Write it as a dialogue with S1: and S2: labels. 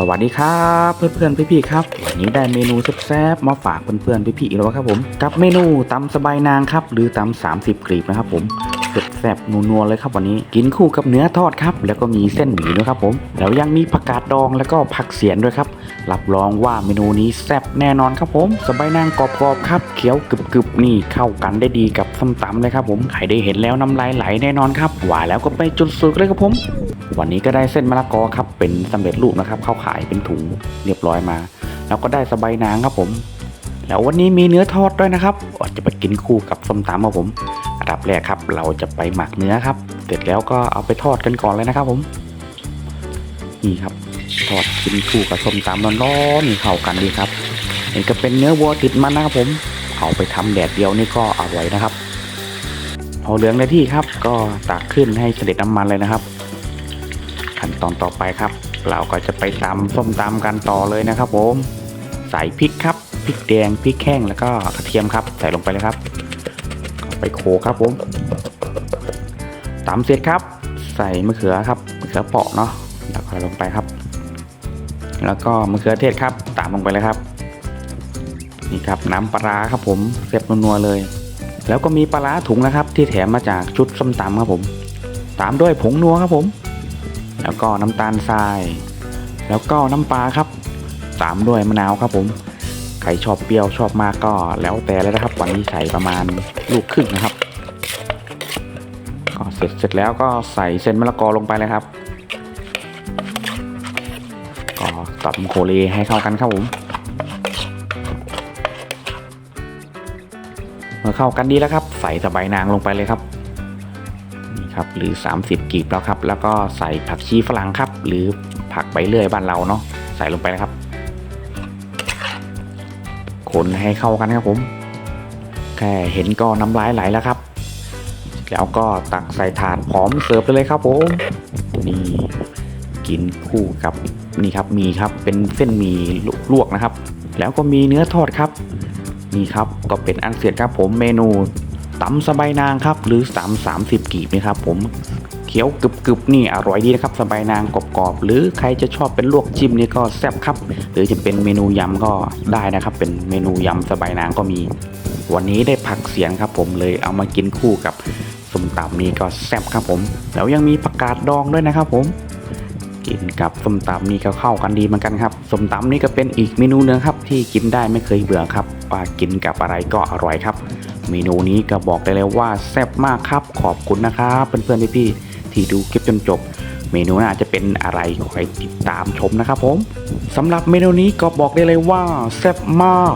S1: สวัสดีครับเพื่อนๆพี่ๆครับวันนี้ได้เมนูแซ่บๆมาฝากเพื่อนๆพี่ๆอีกแล้วครับผมกับเมนูตำสบายนางครับหรือตำ30กลีบนะครับผมแซ่บๆนัวๆเลยครับวันนี้ กินคู่กับเนื้อทอดครับแล้วก็มีเส้นหมี่ด้วยครับผมแล้วยังมีผักกาดดองแล้วก็ผักเสียนด้วยครับรับรองว่าเมนูนี้แซ่บแน่นอนครับผมสบายนางกรอบๆครับเคี้ยวกรึบๆนี่เข้ากันได้ดีกับส้มตำเลยครับผมใครได้เห็นแล้วน้ำลายไหลแน่นอนครับหว่าแล้วก็ไปจุดสุดเลยครับผม วันนี้ก็ได้เส้นมะละกอครับเป็นสำเร็จรูปนะครับเข้าขายเป็นถุงเรียบร้อยมา แล้วก็ได้สบายนางครับผม แล้ววันนี้มีเนื้อทอดด้วยนะครับอาจจะไปกินคู่กับส้มตำครับผมอันดับแรกครับ เราจะไปหมักเนื้อครับ เสร็จแล้วก็เอาไปทอดกันก่อนเลยนะครับผม นี่ครับทอดกินคู่กับส้มตำร้อนๆนี่เข้ากันดีครับเห็นก็เป็นเนื้อวัวติดมันนะครับผม เอาไปทำแดดเดียวนี่ก็อร่อยนะครับพอเหลืองในที่ครับก็ตักขึ้นให้เสด็จน้ำมันเลยนะครับ ขั้นตอนต่อไปครับ เราก็จะไปตำส้มตำกันต่อเลยนะครับผมใส่พริกครับพริกแดงพริกแห้งแล้วก็กระเทียมครับ ใส่ลงไปเลยครับ ไปโขลกครับผมตำเสร็จครับ ใส่มะเขือครับมะเขือเปาะเนาะแล้วก็ลงไปครับ แล้วก็มะเขือเทศครับ ตามลงไปเลยครับ นี่ครับน้ำปลาครับผมเสร็จนัวๆเลย แล้วก็มีปลาร้าถุงนะครับ ที่แถมมาจากชุดส้มตำครับผม ตามด้วยผงนัวครับผม แล้วก็น้ำตาลทราย แล้วก็น้ำปลาครับตามด้วยมะนาวครับผมใครชอบเปรี้ยวชอบมากก็แล้วแต่เลยนะครับ วันนี้ใส่ประมาณลูกครึ่งนะครับก็เสร็จเสร็จแล้วก็ใส่เส้นมะละกอลงไปเลยครับก็ตำโคเลให้เข้ากันครับผมเมื่อเข้ากันดีแล้วครับ ใส่สะใบนางลงไปเลยครับ นี่ครับหรือ 30กีบแล้วครับแล้วก็ใส่ผักชีฝรั่งครับหรือผักใบเลื่อยบ้านเราเนาะใส่ลงไปเลยครับ คนให้เข้ากันครับผมแค่เห็นก็น้ำลายไหลแล้วครับ แล้วก็ตักใส่ถาดพร้อมเสิร์ฟเลยครับผมนี่กินคู่กับนี่ครับมีครับเป็นเส้นหมี่ลวกนะครับ แล้วก็มีเนื้อทอดครับนี่ครับก็เป็นอันเสร็จครับผมเมนู ตำสบายนางครับหรือสามสามสิบกีบนะครับผมเคี้ยวกรึบกึบๆนี่อร่อยดีนะครับสบายนางกรอบๆหรือใครจะชอบเป็นลวกจิ้มนี่ก็แซ่บครับ หรือจะเป็นเมนูยำก็ได้นะครับ เป็นเมนูยำสบายนางก็มี วันนี้ได้ผักเสียงครับ ผมเลยเอามากินคู่กับส้มตำนี่ก็แซ่บครับผม แล้วยังมีผักกาดดองด้วยนะครับผม กินกับส้มตำนี่ก็เข้ากันดีเหมือนกันครับส้มตำนี่ก็เป็นอีกเมนูหนึงครับที่กินได้ไม่เคยเบื่อครับว่ากินกับอะไรก็อร่อยครับ เมนูนี้ก็บอกได้เลยว่าแซ่บมากครับขอบคุณนะครับเพื่อนๆพี่ๆที่ดูคลิปจนจบ เมนูน่าจะเป็นอะไรคอยติดตามชมนะครับผมสำหรับเมนูนี้ก็บอกได้เลยว่าแซ่บมาก